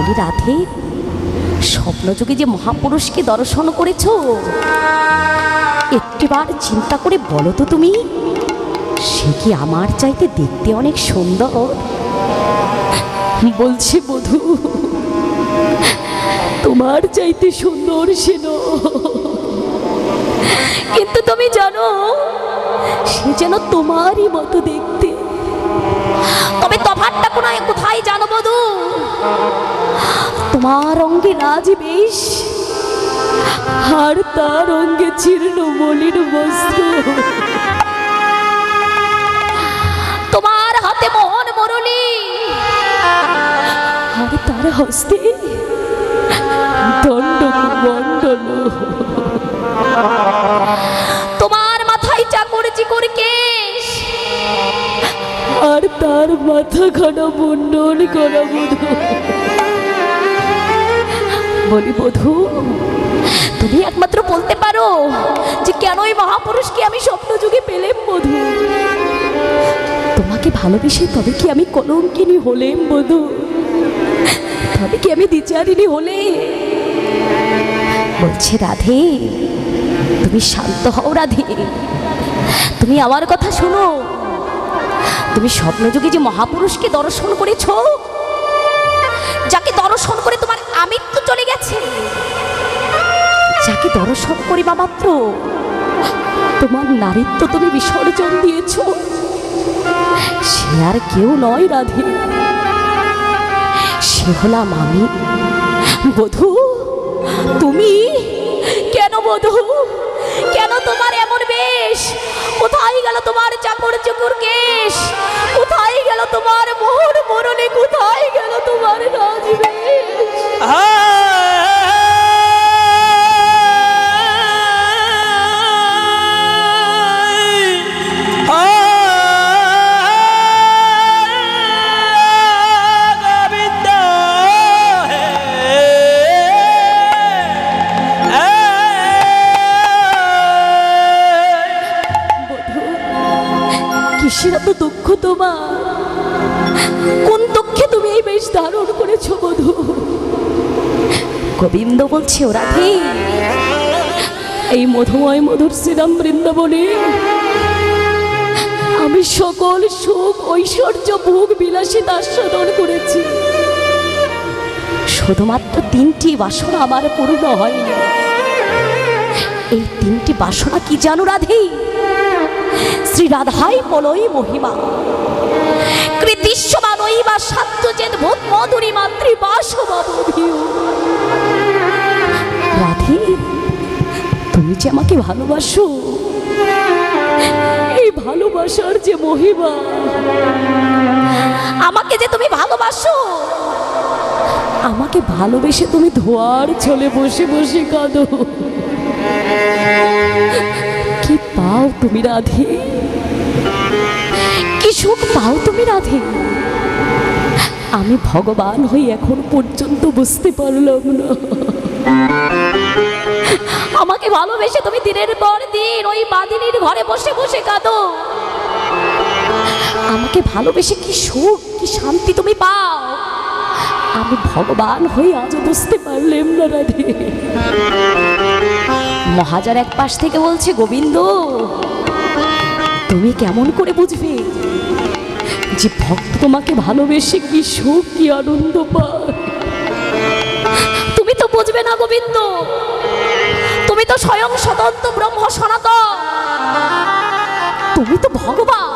বলি, রাধে স্বপ্নযুগে যে মহাপুরুষকে দর্শন করেছ, একটিবার চিন্তা করে বলো তো তুমি, সে কি আমার চাইতে দেখতে অনেক সুন্দর বলছি বধূ, তোমার চাইতে সুন্দর নয়। কিন্তু তুমি জানো, সে যেন তোমারই মতো দেখতে তবে তফাৎটা কোনায়, কোথায় জানো বধু? তোমার অঙ্গে রাজ বেশ আর তার অঙ্গে ছিন্ন মলিন বস্ত্র তোমার হাতে মোহন মরলি, আর তার হস্তে দণ্ড মণ্ডল তোমার মাথায় চাকর চিকর কেশ আর তার মাথা খানা মুন্ডন করা বধু বলি, বধু, তুমি একমাত্র বলতে পারো যে কেন এই মহাপুরুষকে আমি স্বপ্ন যুগে পেলেম, বধু? তোমাকে ভালোবেসে তবে কি আমি কলঙ্কিনী হলেম, বধু? তবে কি আমি দ্বিচারিণী হলে বলছে, রাধে, তুমি শান্ত হও, রাধে। তুমি আমার কথা শোনো। তুমি স্বপ্নযুগে যে মহাপুরুষকে দর্শন করেছ, যাকে দর্শন করে তোমার আমৃত্যু চলে গেছে, যাকে দর্শন করিবা মাত্র তোমার নারীত্ব তুমি বিসর্জন দিয়েছ, সে আর কেউ নয় রাধে। সে হলাম আমি। বধূ, তুমি? কেন বধূ? কেন তোমার এমন বেশ? কোথায় গেল তোমার চাকর চকুর কেশ? কোথায় গেল তোমার মোহর মরণে কোথায় গেল তোমার রাজবেশ? কিসের এত দুঃখ তোমার? কোন দুঃখে তুমি এই বেশ ধারণ করেছ বধূ? গোবিন্দ বলছে ওরা এই মধুময় মধুর শ্রীরাম বৃন্দাবনে আমি সকল সুখ, ঐশ্বর্য, ভোগ, বিলাসিত আস্বাদন করেছি। শুধুমাত্র তিনটি বাসনা আমার পূর্ণ হয়নি। এই তিনটি বাসনা কি জানো রাধে? শ্রী রাধাই বলই মহিমা। কৃতিশ্বমানই বা সাত্যজেদ ভূত মধুরী মাতৃ বাসবাবধিও রাধে, তুমি যে আমাকে ভালোবাসো, এই ভালোবাসার যে মহিমা, আমাকে যে তুমি ভালোবাসো, আমাকে ভালোবেসে তুমি ধোয়ার ছলে বসে বসে কাঁদো। পাও তুমি রাধে? কি সুখ পাও তুমি রাধে? আমি ভগবান হই এখন পর্যন্ত বুঝতে পারলাম না। আমাকে ভালোবেসে তুমি দিনের পর দিন ওই বাদিনীর ঘরে বসে বসে কাঁদো। আমাকে ভালোবেসে কি সুখ, কি শান্তি তুমি পাও? আমি ভগবান হয়ে আজও বুঝতে পারলাম না রাধে। মহাজার এক পাশ থেকে বলছে, গোবিন্দ, তুমি কেমন করে বুঝবে যে ভক্ত তোমাকে ভালোবেসে কি সুখ, কি আনন্দ তুমি তো বুঝবে না, গোবিন্দ। তুমি তো স্বয়ং স্বতন্ত্র ব্রহ্ম সনাতন। তুমি তো ভগবান।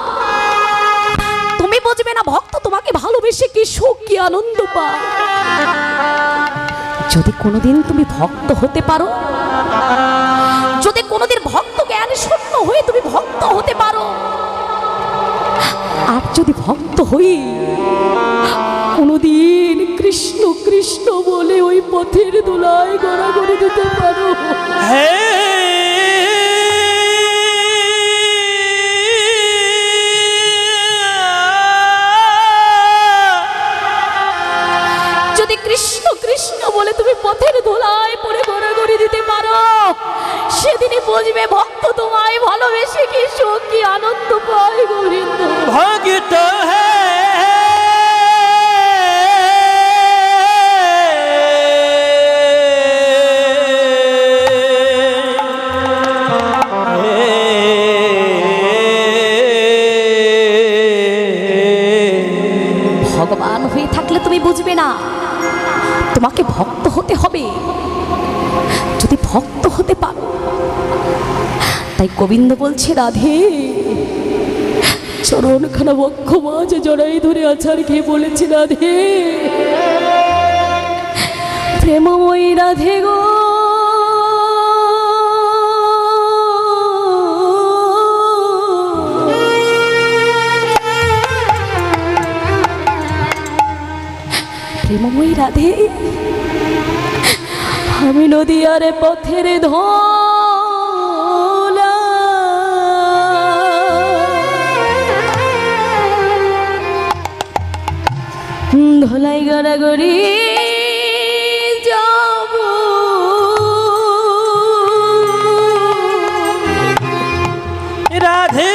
তুমি বুঝবে না, ভক্ত তোমাকে ভালোবেসে কি সুখ, কি আনন্দ পায়? যদি কোনোদিন তুমি ভক্ত হতে পারো যদি কোনোদিন ভক্ত জ্ঞান শূন্য হয়ে তুমি ভক্ত হতে পারো আর যদি ভক্ত হই কোনোদিন কৃষ্ণ কৃষ্ণ বলে ওই পথের দোলায় গড়াগড়ি দিতে পারো। যদি কৃষ্ণ কৃষ্ণ বলে তুমি পথের দোলায় পড়ে গড়াগড়ি দিতে পারো তিনি বুঝবে ভক্ত তোমায় ভালোবেসে কি সত্যি আনন্দ পায় গোবিন্দ। ভাগ্যটা হ্যাঁ তাই গোবিন্দ বলছে, রাধে। চরণখানা বক্ষ মাঝে জড়াই ধরে আছাড় খেয়ে বলেছে, রাধে। প্রেমময়ী রাধে গো। প্রেমময়ী রাধে, আমি নদীয়ার পথের ধলা ধলাই গড়াগড়ি যাব। রাধে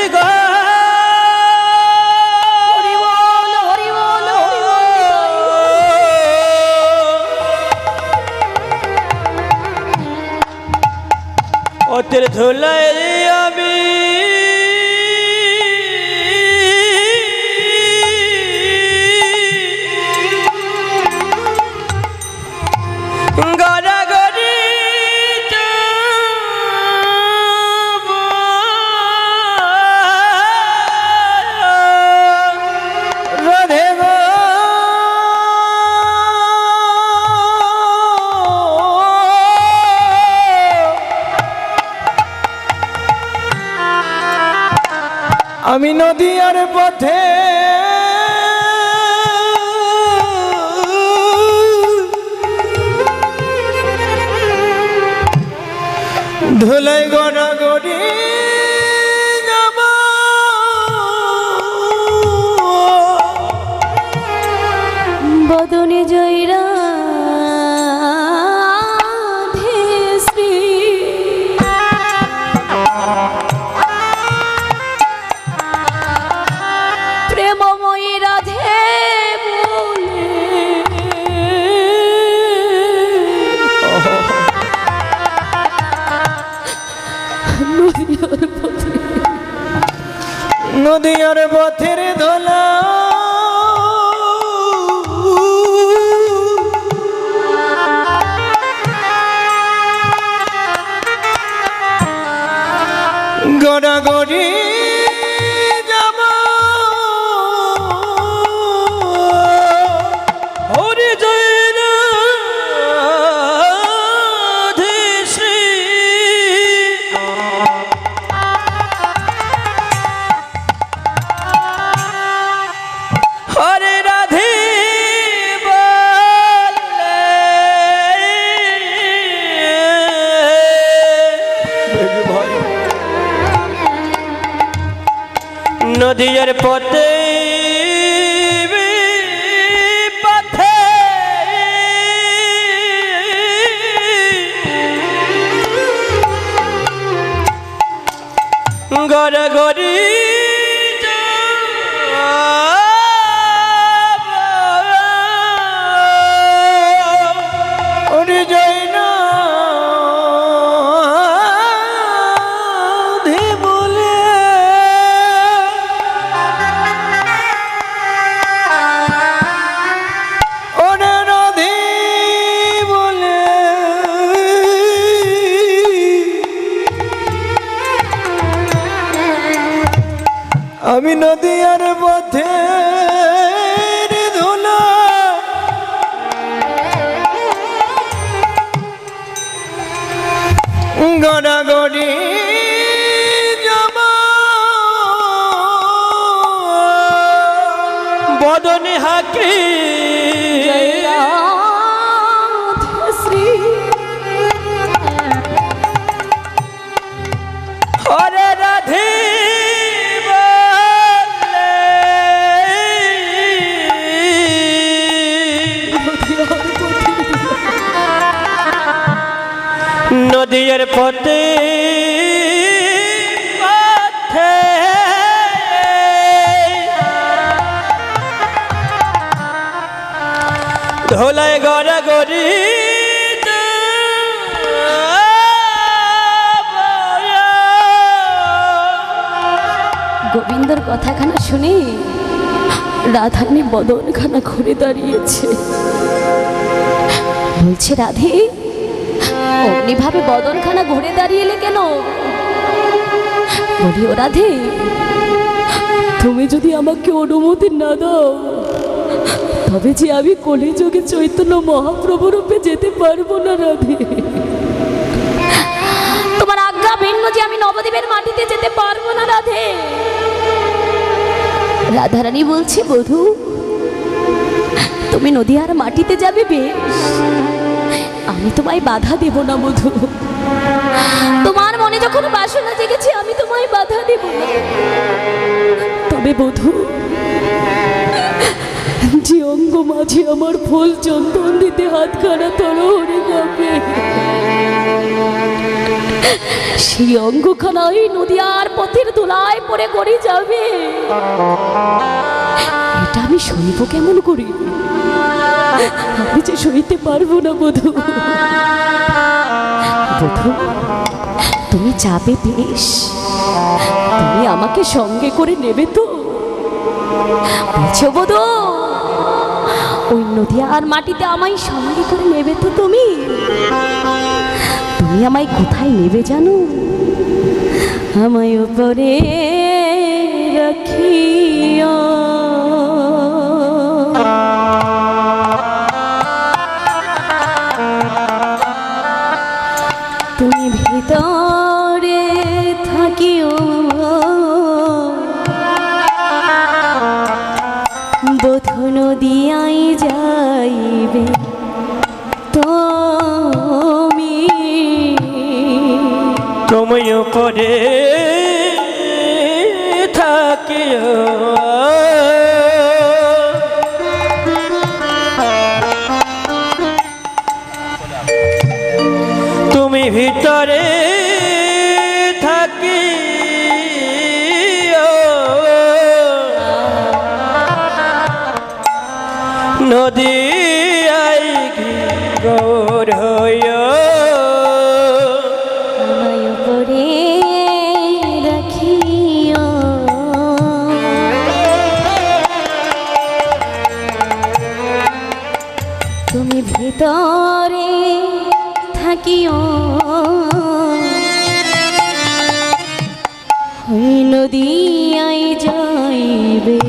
আমি নদীয়ার পথে ধুলাই গড়া গড় গড়ি আমি নদীয়ার পথে ধুলা জমা বদনে হাকি নদীর পথে ধোলায় গড়া গড়ি গোবিন্দর কথাখানা শুনে রাধারানী বদনখানা ঘুরে দাঁড়িয়েছে। বলছে রাধে অমনিভাবে বদনখানা ঘুরে দাঁড়িয়েলে কেন? বলি, ও রাধে, তুমি যদি আমাকে অনুমতি না দাও, তবে যে আমি কলিযুগে চৈতন্য মহাপ্রভু রূপে যেতে পারব না, রাধে। তোমার আজ্ঞা ভিন্ন যে আমি নবদ্বীপের মাটিতে যেতে পারব না, রাধে। রাধারানী বলছি, বধূ, তুমি নদীয়ার মাটিতে যাবে বেশ। আমি তোমায় বাধা দেব না বধূ তোমার মনে যখন বাসনা জেগেছে, আমি তোমায় বাধা দেব না। তবে বধূ, যে অঙ্গ মাঝে আমার ফুল চন্দন দিতে হাতখানা তরহরে যাবে সেই অঙ্গখানা ওই নদীয়ার পথের দোলায় পড়ে গড়ে যাবে। এটা আমি সইব কেমন করি? আমি যে সইতে পারব না, বধূ। বধূ, তুমি যাবে বেশ। তুমি আমাকে সঙ্গে করে নেবে তো। বলছো, বধূ, ওই নদীয়ার মাটিতে আমায় সঙ্গে করে নেবে তো তুমি? তুমি আমায় কোথায় নেবে জানো? আমায় উপরে রাখিও। তুমি ওই নদীয়াই যাইবে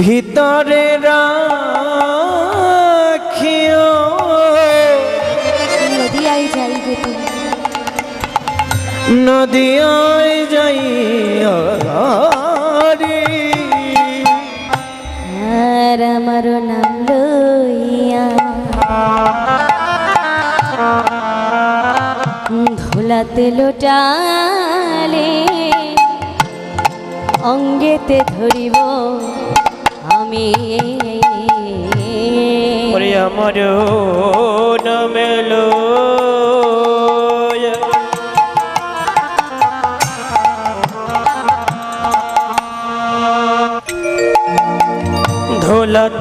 ভিতরে রাখিও নদিয়ায় যাই আর আমার নাম লইয়া ধুলাতে লোটালে অঙ্গেতে ধরিব আমি। আমার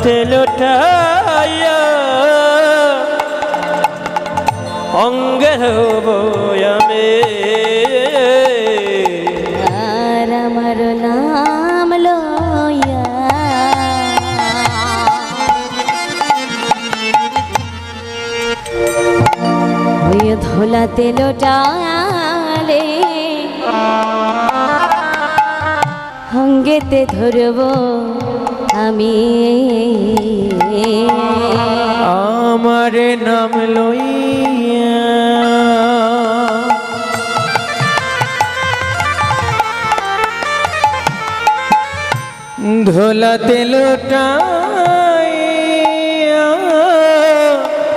ধোলাতে লোটাইয়া অঙ্গে হব আমার নাম লইয়া। ওই ধোলাতে লোটালে হঙ্গেতে ধরব আমি। আমার নাম লইয়া। ধোলাতে লোটাইয়া।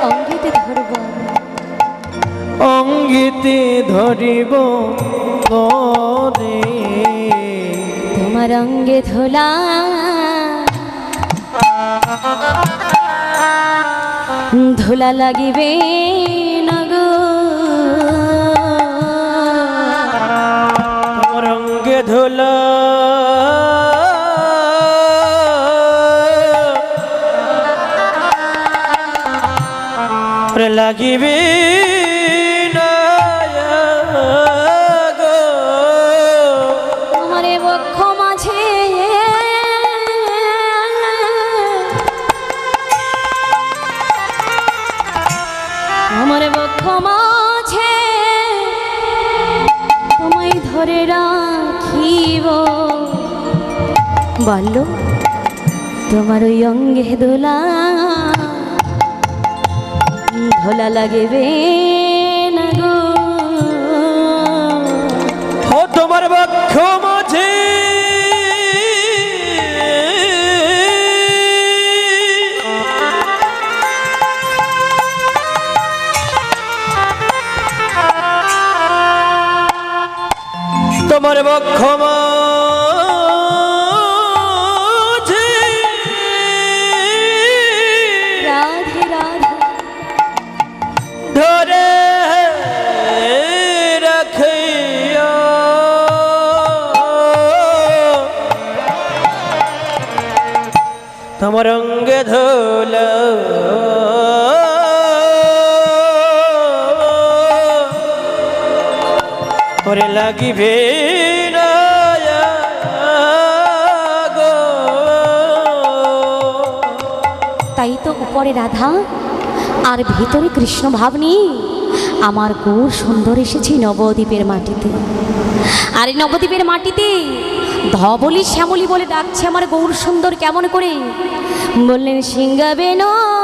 অঙ্গেতে ধরব। অঙ্গিতে ধরিব করে তোমার অঙ্গে ধোলা ধোলা লাগিবে নগো। তোমার অঙ্গে ধোলা। লাগিবে বলল তোমার ওই অঙ্গে দোলা ধোলা লাগবে না ওরে লাগিবে তাই তো উপরে রাধা, আর ভিতরে কৃষ্ণ ভাবনি, আমার গৌর সুন্দর এসেছে নবদ্বীপের মাটিতে। আর এই নবদ্বীপের মাটিতে ধবলি শ্যামলি বলে ডাকছে আমার গৌর সুন্দর কেমন করে? বললেন সিংগাবেন মা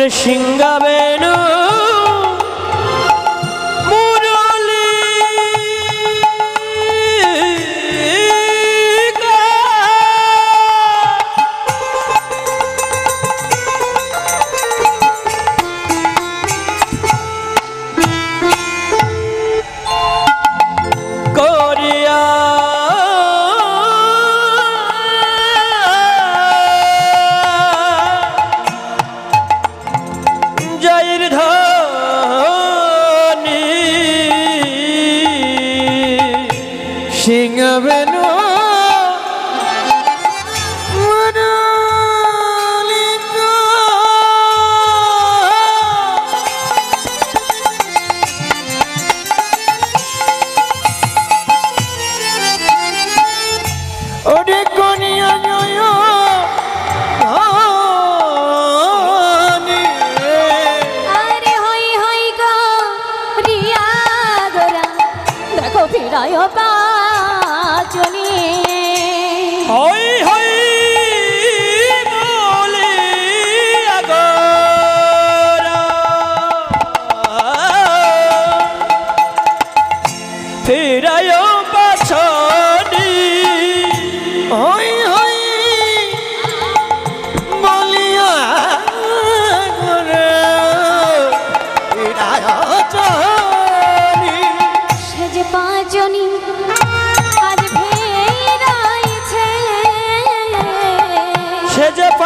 ওরে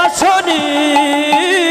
শাসনী